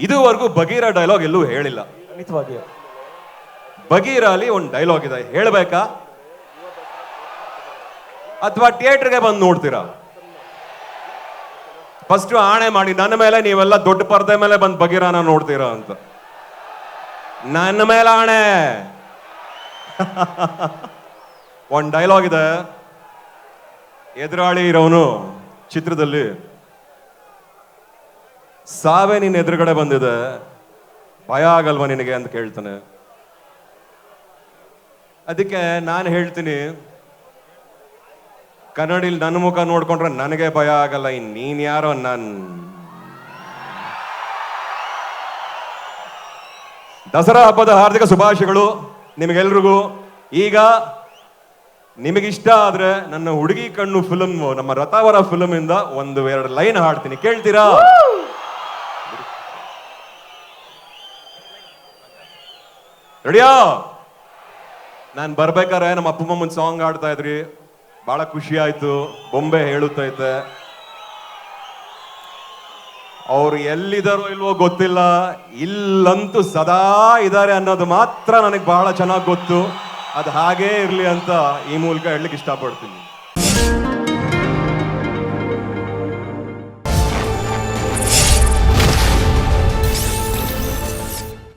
ಇದುವರೆಗೂ ಬಗೀರ ಡೈಲಾಗ್ ಎಲ್ಲೂ ಹೇಳಿಲ್ಲ. ಬಗೀರ ಅಲ್ಲಿ ಒಂದು ಡೈಲಾಗ್ ಇದೆ. ಹೇಳ್ಬೇಕಾ? ಅಥವಾ ಥಿಯೇಟರ್ಗೆ ಬಂದು ನೋಡ್ತೀರಾ? ಫಸ್ಟ್ ಆಣೆ ಮಾಡಿ ನನ್ನ ಮೇಲೆ ನೀವೆಲ್ಲ ದೊಡ್ಡ ಪರದೆ ಮೇಲೆ ಬಂದು ಬಗೀರನ ನೋಡ್ತೀರಾ ಅಂತ. ನನ್ನ ಮೇಲೆ ಆಣೆ. ಒಂದ್ ಡೈಲಾಗ್ ಇದೆ. ಎದುರಾಳಿ ಇರೋನು ಚಿತ್ರದಲ್ಲಿ. ಸಾವೇ ನಿನ್ನ ಎದುರುಗಡೆ ಬಂದಿದೆ, ಭಯ ಆಗಲ್ವ ನಿನಗೆ ಅಂತ ಕೇಳ್ತಾನೆ. ಅದಕ್ಕೆ ನಾನು ಹೇಳ್ತೀನಿ, ಕನ್ನಡಿಲಿ ನನ್ನ ಮುಖ ನೋಡ್ಕೊಂಡ್ರೆ ನನಗೆ ಭಯ ಆಗಲ್ಲ, ಇನ್ ನೀನ್ ಯಾರೋ ನನ್. ದಸರಾ ಹಬ್ಬದ ಹಾರ್ದಿಕ ಶುಭಾಶಯಗಳು ನಿಮಗೆಲ್ರಿಗೂ. ಈಗ ನಿಮಗಿಷ್ಟ ಆದ್ರೆ ನನ್ನ ಹುಡುಗಿ ಕಣ್ಣು ಫಿಲಮ್ ನಮ್ಮ ರಥಾವರ ಫಿಲಮ್ ಇಂದ ಒಂದು, ಎರಡು ಲೈನ್ ಹಾಡ್ತೀನಿ. ಕೇಳ್ತೀರಾ? ರೆಡಿಯಾ? ನಾನು ಬರ್ಬೇಕಾದ್ರೆ ನಮ್ಮ ಅಪ್ಪಮ್ಮ ಮುಂದೆ ಸಾಂಗ್ ಆಡ್ತಾ ಇದ್ರಿ. ಬಹಳ ಖುಷಿ ಆಯಿತು, ಬೊಂಬೆ ಹೇಳುತ್ತೈತೆ ಅವ್ರು ಎಲ್ಲಿದ್ದಾರೋ ಇಲ್ವೋ ಗೊತ್ತಿಲ್ಲ, ಇಲ್ಲಂತೂ ಸದಾ ಇದ್ದಾರೆ ಅನ್ನೋದು ಮಾತ್ರ ನನಗೆ ಬಹಳ ಚೆನ್ನಾಗಿ ಗೊತ್ತು. ಅದು ಹಾಗೇ ಇರಲಿ ಅಂತ ಈ ಮೂಲಕ ಹೇಳಲಿಕ್ಕೆ ಇಷ್ಟಪಡ್ತೀನಿ.